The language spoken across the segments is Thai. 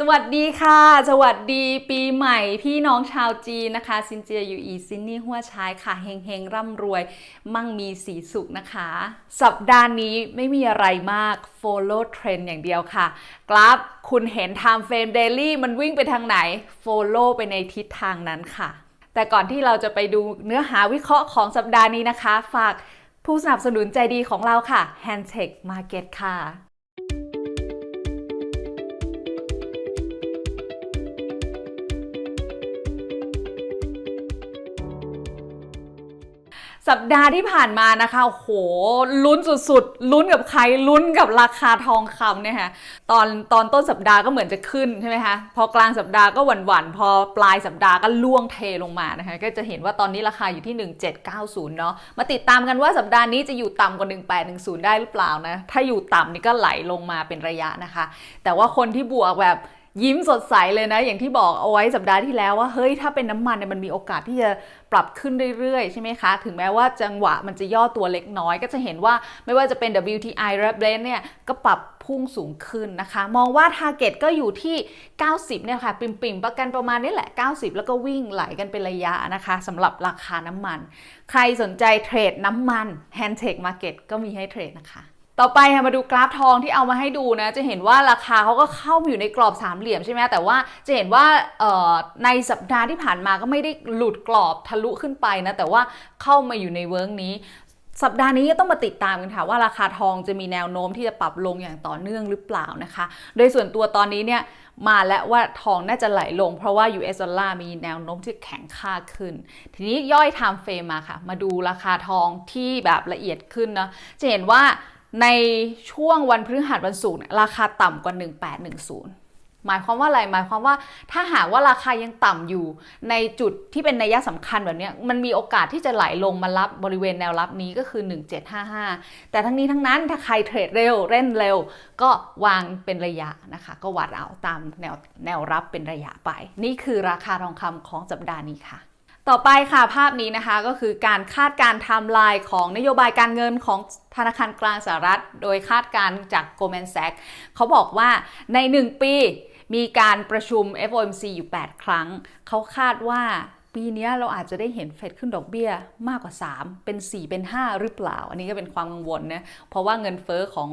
สวัสดีค่ะ สวัสดีปีใหม่พี่น้องชาวจีนนะคะ ซินเจียอยู่อีซินนี่หัวชายค่ะเฮงเฮงร่ำรวย มั่งมีสีสุขนะคะ สัปดาห์นี้ไม่มีอะไรมาก follow trend อย่างเดียวค่ะ กราฟคุณเห็น time frame daily มันวิ่งไปทางไหน follow ไปในทิศทางนั้นค่ะ แต่ก่อนที่เราจะไปดูเนื้อหาวิเคราะห์ของสัปดาห์นี้นะคะ ฝากผู้สนับสนุนใจดีของเราค่ะ Handtech Market ค่ะ สัปดาห์ที่ผ่านมานะคะโอ้โหลุ้นสุดๆ ลุ้นกับใครลุ้นกับราคาทองคำเนี่ยค่ะตอนตอนต้นสัปดาห์ก็เหมือนจะขึ้นใช่ไหมคะพอกลางสัปดาห์ก็หวั่นๆพอปลายสัปดาห์ก็ล่วงเทลงมานะคะก็จะเห็นว่าตอนนี้ราคาอยู่ที่ 1790 เนาะมาติดตามกันว่าสัปดาห์นี้จะอยู่ต่ำกว่า 1810 ได้หรือเปล่านะถ้าอยู่ต่ำนี่ก็ไหลลงมาเป็นระยะนะคะ แต่ว่าคนที่บวกแบบ ยิ้มสดใสเลยนะ อย่างที่บอกเอาไว้สัปดาห์ที่แล้วว่าเฮ้ยถ้าเป็นน้ำมันเนี่ยมันมีโอกาสที่จะปรับขึ้นเรื่อยๆ ใช่ไหมคะ ถึงแม้ว่าจังหวะมันจะย่อตัวเล็กน้อย ก็จะเห็นว่าไม่ว่าจะเป็น WTI และ Brent เนี่ยก็ปรับพุ่งสูงขึ้นนะคะ มองว่า Target ก็อยู่ที่ 90 เนี่ยค่ะ ปิ่มๆ ประกันประมาณนี้แหละ 90 แล้วก็วิ่งไหลกันเป็นระยะนะคะสำหรับราคาน้ำมัน ใครสนใจเทรดน้ำมัน Handtech Market ก็มีให้เทรดนะคะ ต่อไปมาดูกราฟทองที่เอามาให้ดูนะ จะเห็นว่าราคาเขาก็เข้ามาอยู่ในกรอบสามเหลี่ยมใช่ไหมแต่ว่าจะเห็นว่าในสัปดาห์ที่ผ่านมาก็ไม่ได้หลุดกรอบทะลุขึ้นไปนะ แต่ว่าเข้ามาอยู่ในเวิร์กนี้สัปดาห์นี้ก็ต้องมาติดตามกันค่ะว่าราคาทองจะมีแนวโน้มที่จะปรับลงอย่างต่อเนื่องหรือเปล่านะคะ โดยส่วนตัวตอนนี้เนี่ยมาแล้วว่าทองน่าจะไหลลง เพราะว่า US ดอลลาร์มีแนวโน้มที่แข็งค่าขึ้น ทีนี้ย่อยไทม์เฟรมมาค่ะ มาดูราคาทองที่แบบละเอียดขึ้นนะจะเห็นว่า ในช่วงวันพฤหัสวันศุกร์ราคาต่ำกว่า 1810หมายความว่าอะไร หมายความว่าถ้าหากว่าราคายังต่ำอยู่ ในจุดที่เป็นนัยสำคัญแบบนี้มันมีโอกาสที่จะไหลลงมารับบริเวณแนวรับนี้ก็คือ 1755 แต่ทั้งนี้ทั้งนั้นถ้าใครเทรดเร็วเล่นเร็ว ก็วางเป็นระยะนะคะ ก็วัดเอาตามแนวแนวรับเป็นระยะไป นี่คือราคาทองคำของสัปดาห์นี้ค่ะ ต่อไปค่ะภาพนี้นะคะก็คือการคาดการไทม์ไลน์ของนโยบายการเงินของธนาคารกลางสหรัฐ โดยคาดการจาก Goldman Sachs เขาบอกว่าใน 1 ปีมีการประชุม FOMC อยู่ 8 ครั้ง เขาคาดว่าปีนี้เราอาจจะได้เห็นเฟดขึ้นดอกเบี้ยมากกว่า 3 เป็น 4 เป็น 5 หรือเปล่า อันนี้ก็เป็นความกังวลนะ เพราะว่าเงินเฟอ้อของ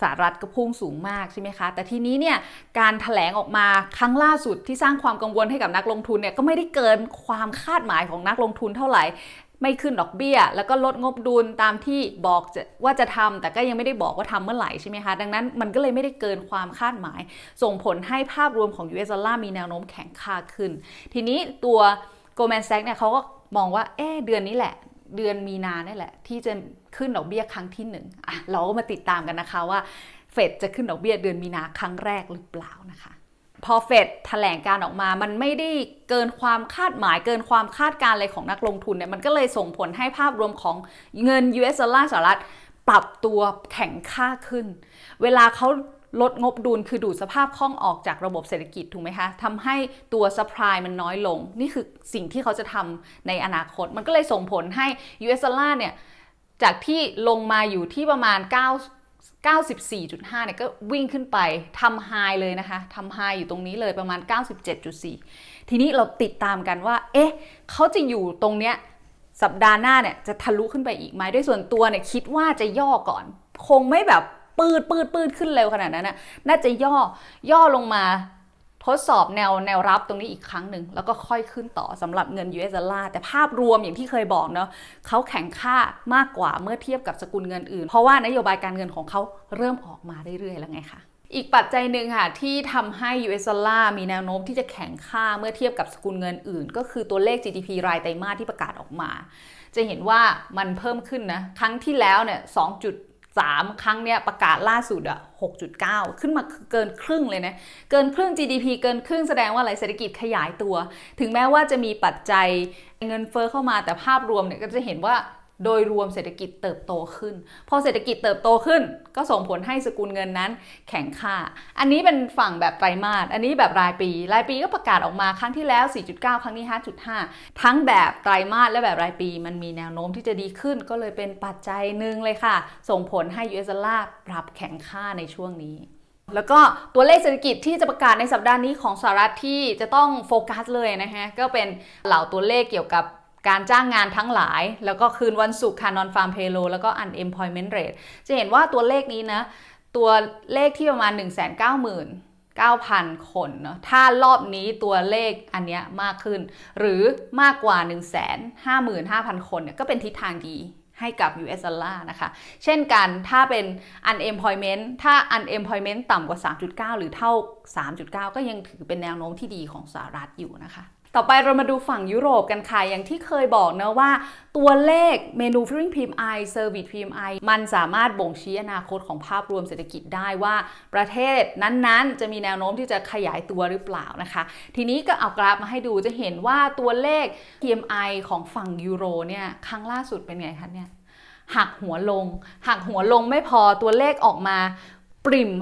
สหรัฐก็พุ่งสูงมากใช่ไหมคะ แต่ทีนี้เนี่ยการถแถลงออกมาครั้งล่าสุดที่สร้างความกังวลให้กับนักลงทุนเนี่ยก็ไม่ได้เกินความคาดหมายของนักลงทุนเท่าไหร่ ไม่ขึ้นดอกเบี้ย แล้วก็ลดงบดุลตามที่บอกว่าจะทำแต่ก็ยังไม่ได้บอกว่าทำเมื่อไหร่ใช่ไหมคะ ดังนั้นมันก็เลยไม่ได้เกินความคาดหมาย ส่งผลให้ภาพรวมของ US ดอลลาร์มีแนวโน้มแข็งค่าขึ้น ทีนี้ตัว Goldman Sachs เนี่ยเขาก็มองว่าเอ๊เดือนนี้แหละ เดือนมีนาเนี่ยแหละ ที่จะขึ้นดอกเบี้ยครั้งที่หนึ่งเราก็มาติดตามกันนะคะว่าเฟดจะขึ้นดอกเบี้ยเดือนมีนาครั้งแรกหรือเปล่านะคะพอเฟดแถลงการออกมา มันไม่ได้เกินความคาดหมาย เกินความคาดการอะไรของนักลงทุนเนี่ย มันก็เลยส่งผลให้ภาพรวมของเงิน US ดอลลาร์สหรัฐปรับตัวแข็งค่าขึ้น เวลาเขา ลดงบดุลคือดูดสภาพคล่องออกจากระบบเศรษฐกิจถูกไหมคะทำให้ตัวสป라이มันน้อยลง นี่คือสิ่งที่เขาจะทำในอนาคต มันก็เลยส่งผลให้ US ดอลลาร์เนี่ยจากที่ลงมาอยู่ที่ประมาณ 9 94.5เนี่ยก็วิ่งขึ้นไปทำไฮเลยนะคะทำไฮอยู่ตรงนี้เลยประมาณ 97.4 ทีนี้เราติดตามกันว่า เอ๊ะ เขาจะอยู่ตรงเนี้ยสัปดาห์หน้าเนี่ยจะทะลุขึ้นไปอีกไหมด้วยส่วนตัวเนี่ยคิดว่าจะย่อก่อน คงไม่แบบ ปืดปืดปืดขึ้นเร็วขนาดนั้นนะน่าจะย่อย่อลงมาทดสอบแนวแนวรับตรงนี้อีกครั้งหนึ่งแล้วก็ค่อยขึ้นต่อสำหรับเงิน US ดอลลาร์แต่ภาพรวมอย่างที่เคยบอกเนาะเขาแข็งค่ามากกว่าเมื่อเทียบกับสกุลเงินอื่น เพราะว่านโยบายการเงินของเขาเริ่มออกมาเรื่อยๆแล้วไงคะอีกปัจจัยหนึ่งค่ะที่ทำให้ US ดอลลาร์มีแนวโน้มที่จะแข็งค่าเมื่อเทียบกับสกุลเงินอื่น ก็คือตัวเลข GDP รายไตรมาสที่ประกาศออกมา จะเห็นว่ามันเพิ่มขึ้นนะครั้งที่แล้วเนี่ย 3 ครั้งเนี้ยประกาศล่าสุดอะ6.9 ขึ้นมาเกินครึ่งเลยนะ เกินครึ่ง GDP เกินครึ่งแสดงว่าอะไรเศรษฐกิจขยายตัว ถึงแม้ว่าจะมีปัจจัยเงินเฟอ้อเข้ามาแต่ภาพรวมเนี่ยก็จะเห็นว่า โดยรวมเศรษฐกิจเติบโตขึ้น พอเศรษฐกิจเติบโตขึ้น ก็ส่งผลให้สกุลเงินนั้น แข็งค่า อันนี้เป็นฝั่งแบบไตรมาส อันนี้แบบรายปี รายปีก็ประกาศออกมาครั้งที่แล้ว 4.9 ครั้งนี้ 5.5 ทั้งแบบไตรมาสและแบบรายปี มันมีแนวโน้มที่จะดีขึ้น ก็เลยเป็นปัจจัยหนึ่งเลยค่ะ ส่งผลให้ US ดอลลาร์ปรับแข็งค่าในช่วงนี้แล้วก็ตัวเลขเศรษฐกิจที่จะประกาศในสัปดาห์นี้ของสหรัฐที่จะต้องโฟกัสเลยนะฮะก็เป็นเหล่าตัวเลขเกี่ยวกับ การจ้างงานทั้งหลาย แล้วก็คืนวันศุกร์ค่ะ non farm payroll แล้วก็ unemployment rate จะเห็นว่าตัวเลขนี้นะ ตัวเลขที่ประมาณ 1 9 0 0 0 9,000 คนเนาะ ถ้ารอบนี้ตัวเลขอันเนี้ยมากขึ้น หรือมากกว่า 155,000 คนเนี่ยก็เป็นทิศทางดีให้กับ US dollar นะคะ เช่นกันถ้าเป็น unemployment ถ้า unemployment ต่ำกว่า 3.9 หรือเท่า 3.9 ก็ยังถือเป็นแนวโน้มที่ดีของสหรัฐอยู่นะคะ ต่อไปเรามาดูฝั่งยุโรปกันค่ะ อย่างที่เคยบอกนะว่า ตัวเลข manufacturing PMI service PMI มันสามารถบ่งชี้อนาคตของภาพรวมเศรษฐกิจได้ว่าประเทศนั้นๆ จะมีแนวโน้มที่จะขยายตัวหรือเปล่านะคะ ทีนี้ก็เอากราฟมาให้ดูจะเห็นว่าตัวเลข PMI ของฝั่งยูโรเนี่ยครั้งล่าสุดเป็นไงคะเนี่ยหักหัวลง หักหัวลงไม่พอตัวเลขออกมาปริม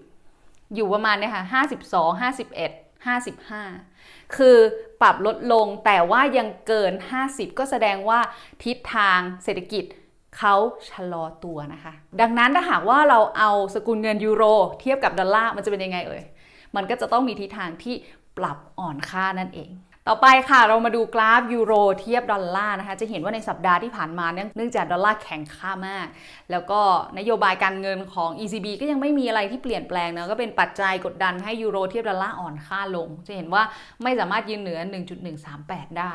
50 อยู่ประมาณเนี่ยค่ะ 52 51 55 คือปรับลดลงแต่ว่ายังเกิน 50 ก็แสดงว่าทิศทางเศรษฐกิจเขาชะลอตัวนะคะ ดังนั้นถ้าหากว่าเราเอาสกุลเงินยูโร เทียบกับดอลลาร์มันจะเป็นยังไงเอ่ย มันก็จะต้องมีทิศทางที่ปรับอ่อนค่านั่นเอง ต่อไปค่ะเรามาดูกราฟยูโรเทียบดอลลาร์นะคะจะเห็นว่าในสัปดาห์ที่ผ่านมาเนื่องจากดอลลาร์แข็งค่ามาก แล้วก็นโยบายการเงินของ ECB ก็ยังไม่มีอะไรที่เปลี่ยนแปลงนะก็เป็นปัจจัยกดดันให้ยูโรเทียบดอลลาร์อ่อนค่าลง จะเห็นว่าไม่สามารถยืนเหนือ 1.138 ได้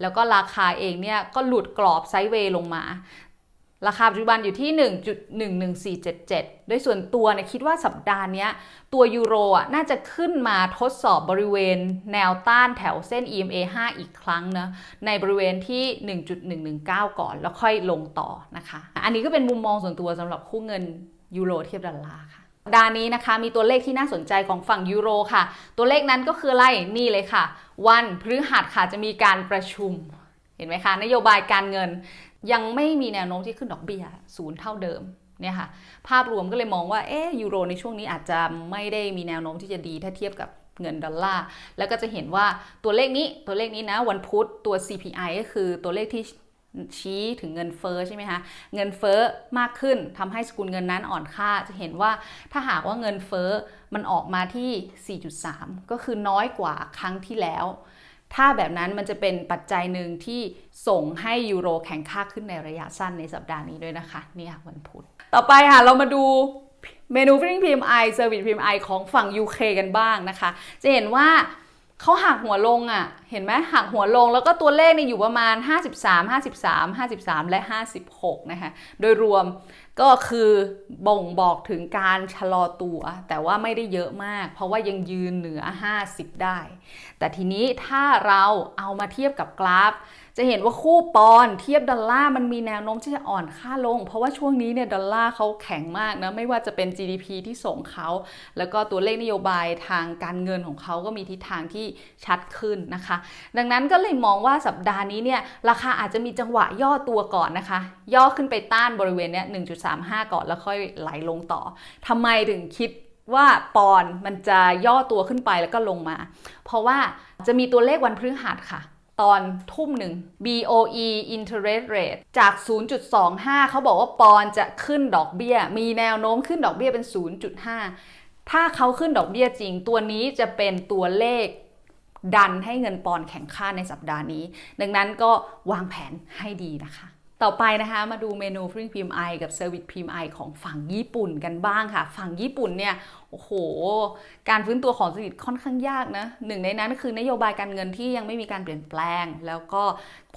แล้วก็ราคาเองเนี่ยก็หลุดกรอบไซด์เวย์ลงมา ราคาปัจจุบันอยู่ที่ 1.11477 โดยส่วนตัวเนี่ยคิดว่าสัปดาห์นี้ตัวยูโรอะน่าจะขึ้นมาทดสอบบริเวณแนวต้านแถวเส้น EMA 5 อีกครั้งนะในบริเวณที่ 1.119 ก่อน แล้วค่อยลงต่อนะคะ อันนี้ก็เป็นมุมมองส่วนตัวสำหรับคู่เงินยูโรเทียบดอลลาร์ค่ะดานี้นะคะมีตัวเลขที่น่าสนใจของฝั่งยูโรค่ะ ตัวเลขนั้นก็คืออะไรนี่เลยค่ะ วันพฤหัสค่ะจะมีการประชุมเห็นไหมคะ นโยบายการเงิน ยังไม่มีแนวโน้มที่ขึ้นดอกเบี้ยศูนย์เท่าเดิมเนี่ยค่ะภาพรวมก็เลยมองว่าเอ๊ยูโรในช่วงนี้อาจจะไม่ได้มีแนวโน้มที่จะดีถ้าเทียบกับเงินดอลลาร์ แล้วก็จะเห็นว่าตัวเลขนี้ตัวเลขนี้นะวันพุธตัว CPI ก็คือตัวเลขที่ชี้ถึงเงินเฟ้อใช่ไหมคะเงินเฟ้อมากขึ้นทำให้สกุลเงินนั้นอ่อนค่าจะเห็นว่าถ้าหากว่าเงินเฟ้อมันออกมาที่ 4.3 ก็คือน้อยกว่าครั้งที่แล้ว ถ้าแบบนั้นมันจะเป็นปัจจัยหนึ่งที่ส่งให้ยูโรแข็งค่าขึ้นในระยะสั้นในสัปดาห์นี้ด้วยนะคะนี่ค่ะวันพุธต่อไปค่ะเรามาดูเมนูฟิ้ง PMI Service PMI ของฝั่ง UK กันบ้างนะคะ จะเห็นว่า เขาหักหัวลงอะ่ะ เห็นไหมหักหัวลงแล้วก็ตัวเลขเนี่ยอยู่ประมาณ 53 53 53 และ 56 นะคะ โดยรวมก็คือบ่งบอกถึงการชะลอตัว แต่ว่าไม่ได้เยอะมาก เพราะว่ายังยืนเหนือ 50 ได้ แต่ทีนี้ถ้าเราเอามาเทียบกับกราฟ จะเห็นว่าคู่ปอนเทียบดอลลาร์มันมีแนวโน้มที่จะอ่อนค่าลง เพราะว่าช่วงนี้เนี่ยดอลลาร์เขาแข็งมากนะไม่ว่าจะเป็น GDP ที่ส่งเขาแล้วก็ตัวเลขนโยบายทางการเงินของเขาก็มีทิศทางที่ชัดขึ้นนะคะ ดังนั้นก็เลยมองว่าสัปดาห์นี้เนี่ยราคาอาจจะมีจังหวะย่อตัวก่อนนะคะ ย่อขึ้นไปต้านบริเวณเนี้ย1.35 ก่อนแล้วค่อยไหลลงต่อทำไมถึงคิดว่าปอนมันจะย่อตัวขึ้นไปแล้วก็ลงมา เพราะว่าจะมีตัวเลขวันพฤหัสค่ะ ตอนทุ่มหนึ่ง BOE interest rate จาก 0.25 เขาบอกว่าปอนจะขึ้นดอกเบี้ย มีแนวโน้มขึ้นดอกเบี้ยเป็น 0.5 ถ้าเขาขึ้นดอกเบี้ยจริง ตัวนี้จะเป็นตัวเลขดันให้เงินปอนแข็งค่าในสัปดาห์นี้ ดังนั้นก็วางแผนให้ดีนะคะ ต่อไปนะคะมาดูเมนูฟริ้ง PMI กับ Service PMI ของฝั่งญี่ปุ่นกันบ้างค่ะ ฝั่งญี่ปุ่นเนี่ยโอ้โห การฟื้นตัวของเศรษฐกิจค่อนข้างยากนะหนึ่งในนั้นคือนโยบายการเงินที่ยังไม่มีการเปลี่ยนแปลง แล้วก็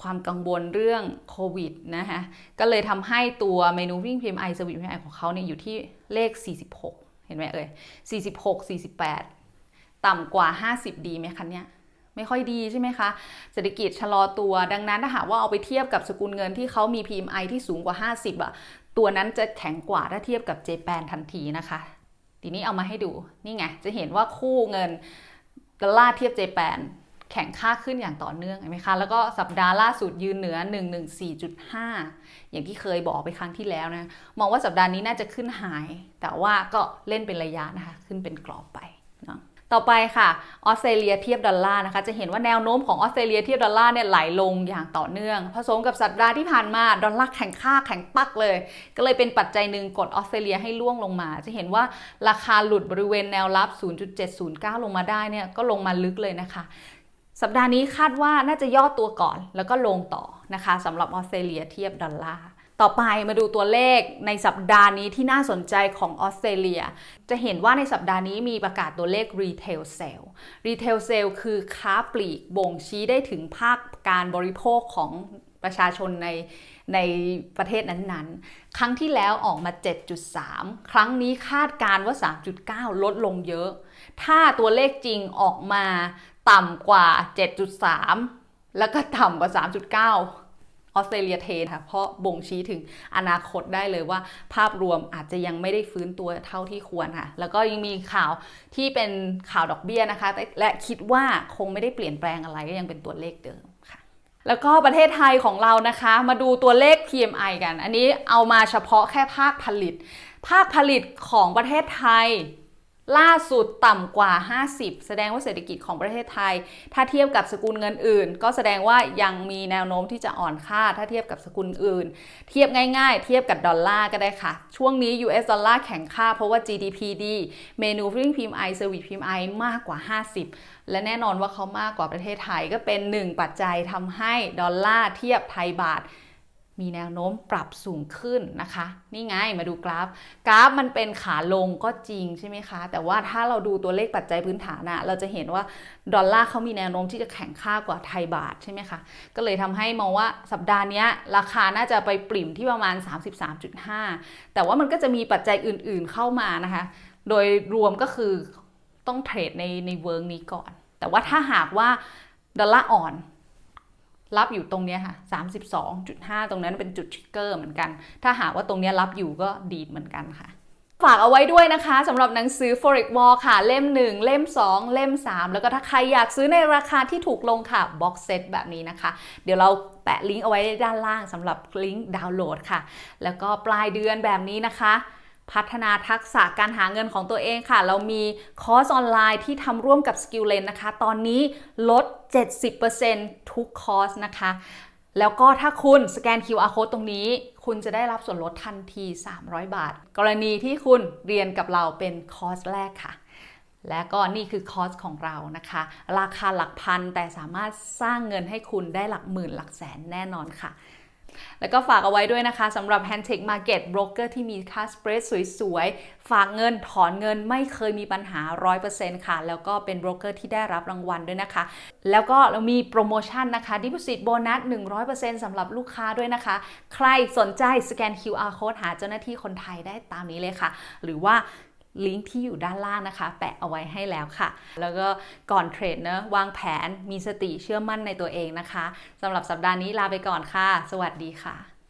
ความกังวลเรื่องโควิดนะคะก็เลยทำให้ตัวเมนูวิ่ง PMI Service PMI ของเขาเนี่ยอยู่ที่เลข 46 เห็นไหมเอ่ย46 48 ต่ำกว่า 50 ดีไหมคะเนี่ย ไม่ค่อยดีใช่ไหมคะเศรษฐกิจชะลอตัว ดังนั้นถ้าหากว่าเอาไปเทียบกับสกุลเงินที่เขามี PMI ที่สูงกว่า 50อะตัวนั้นจะแข็งกว่าถ้าเทียบกับเจแปนทันทีนะคะ ทีนี้เอามาให้ดูนี่ไงจะเห็นว่าคู่เงินดอลลาร์เทียบเจแปนแข็งค่าขึ้นอย่างต่อเนื่องเห็นไหมคะ แล้วก็สัปดาห์ล่าสุดยืนเหนือ 114.5 อย่างที่เคยบอกไปครั้งที่แล้วนะ มองว่าสัปดาห์นี้น่าจะขึ้นหาย แต่ว่าก็เล่นเป็นระยะนะคะ ขึ้นเป็นกรอบไปเนาะ ต่อไปค่ะออสเตรเลียเทียบดอลลาร์นะคะจะเห็นว่าแนวโน้มของออสเตรเลียเทียบดอลลาร์เนี่ยไหลลงอย่างต่อเนื่อง ผสมกับสัปดาห์ที่ผ่านมาดอลลาร์แข็งค่าแข็งปักเลย ก็เลยเป็นปัจจัยหนึ่งกดออสเตรเลียให้ล่วงลงมา จะเห็นว่าราคาหลุดบริเวณแนวรับ 0.709 ลงมาได้เนี่ยก็ลงมาลึกเลยนะคะ สัปดาห์นี้คาดว่าน่าจะย่อตัวก่อนแล้วก็ลงต่อนะคะสำหรับออสเตรเลียเทียบดอลลาร์ ต่อไปมาดูตัวเลขในสัปดาห์นี้ที่น่าสนใจของออสเตรเลีย จะเห็นว่าในสัปดาห์นี้มีประกาศตัวเลข retail sale retail sale คือค้าปลีกบ่งชี้ได้ถึงภาคการบริโภคของประชาชนในในประเทศนั้นๆ ครั้งที่แล้วออกมา 7.3 ครั้งนี้คาดการว่า 3.9 ลดลงเยอะ ถ้าตัวเลขจริงออกมาต่ำกว่า 7.3 แล้วก็ต่ำกว่า 3.9 ออสเตรเลียเทนค่ะเพราะบ่งชี้ถึงอนาคตได้เลยว่า ภาพรวมอาจจะยังไม่ได้ฟื้นตัวเท่าที่ควรค่ะ แล้วก็ยังมีข่าวที่เป็นข่าวดอกเบี้ยนะคะแต่และคิดว่าคงไม่ได้เปลี่ยนแปลงอะไรก็ยังเป็นตัวเลขเดิมค่ะ แล้วก็ประเทศไทยของเรานะคะ มาดูตัวเลข PMI กัน อันนี้เอามาเฉพาะแค่ภาคผลิต ภาคผลิตของประเทศไทย ล่าสุดต่ำกว่า 50 แสดงว่าเศรษฐกิจของประเทศไทย ถ้าเทียบกับสกุลเงินอื่น ก็แสดงว่ายังมีแนวโน้มที่จะอ่อนค่า ถ้าเทียบกับสกุลอื่น เทียบง่ายๆ เทียบกับดอลลาร์ก็ได้ค่ะ ช่วงนี้ US ดอลลาร์แข็งค่าเพราะว่า GDP ดี Manufacturing PMI Service PMI มากกว่า 50 และแน่นอนว่าเขามากกว่าประเทศไทยก็เป็นหนึ่งปัจจัยทำให้ดอลลาร์เทียบไทยบาท มีแนวโน้มปรับสูงขึ้นนะคะ นี่ไงมาดูกราฟ กราฟมันเป็นขาลงก็จริงใช่ไหมคะ แต่ว่าถ้าเราดูตัวเลขปัจจัยพื้นฐานอะเราจะเห็นว่าดอลลาร์เขามีแนวโน้มที่จะแข็งค่ากว่าไทยบาทใช่ไหมคะ ก็เลยทำให้มองว่าสัปดาห์นี้ราคาน่าจะไปปริ่มที่ประมาณ 33.5 แต่ว่ามันก็จะมีปัจจัยอื่นๆเข้ามานะคะ โดยรวมก็คือต้องเทรดในในเวิร์กนี้ก่อน แต่ว่าถ้าหากว่าดอลลาร์อ่อน รับอยู่ตรงนี้ค่ะ32.5 ตรงนั้นเป็นจุดทริกเกอร์เหมือนกัน ถ้าหากว่าตรงนี้รับอยู่ก็ดีดเหมือนกันค่ะฝากเอาไว้ด้วยนะคะสำหรับหนังสือ Forex War ค่ะ เล่ม 1 เล่ม 2 เล่ม 3 แล้วก็ถ้าใครอยากซื้อในราคาที่ถูกลงค่ะบ็อกเซตแบบนี้นะคะ เดี๋ยวเราแปะลิงก์เอาไว้ด้านล่างสำหรับลิงก์ดาวน์โหลดค่ะ แล้วก็ปลายเดือนแบบนี้นะคะ พัฒนาทักษะการหาเงินของตัวเองค่ะ เรามีคอร์สออนไลน์ที่ทำร่วมกับ Skill l e n นะคะ ตอนนี้ลด 70%ทุกคอร์สนะคะ แล้วก็ถ้าคุณสแกน QR code ตรงนี้ คุณจะได้รับส่วนลดทันที 300 บาท กรณีที่คุณเรียนกับเราเป็นคอร์สแรกค่ะและก็นี่คือคอร์สของเรานะคะ ราคาหลักพันแต่สามารถสร้างเงินให้คุณได้หลักหมื่นหลักแสนแน่นอนค่ะ แล้วก็ฝากเอาไว้ด้วยนะคะสำหรับ Handtech Market Broker ที่มีค่าสเปรดสวยๆ ฝากเงินถอนเงินไม่เคยมีปัญหา 100%ค่ะ แล้วก็เป็นโบรกเกอร์ที่ได้รับรางวัลด้วยนะคะ แล้วก็เรามีโปรโมชั่นนะคะ Deposit Bonus 100%สำหรับลูกค้าด้วยนะคะ ใครสนใจสแกน QR Code หาเจ้าหน้าที่คนไทยได้ตามนี้เลยค่ะ หรือว่า ลิงก์ที่อยู่ด้านล่างนะคะ แปะเอาไว้ให้แล้วค่ะ แล้วก็ก่อนเทรดเนอะวางแผนมีสติเชื่อมั่นในตัวเองนะคะสำหรับสัปดาห์นี้ลาไปก่อนค่ะ สวัสดีค่ะ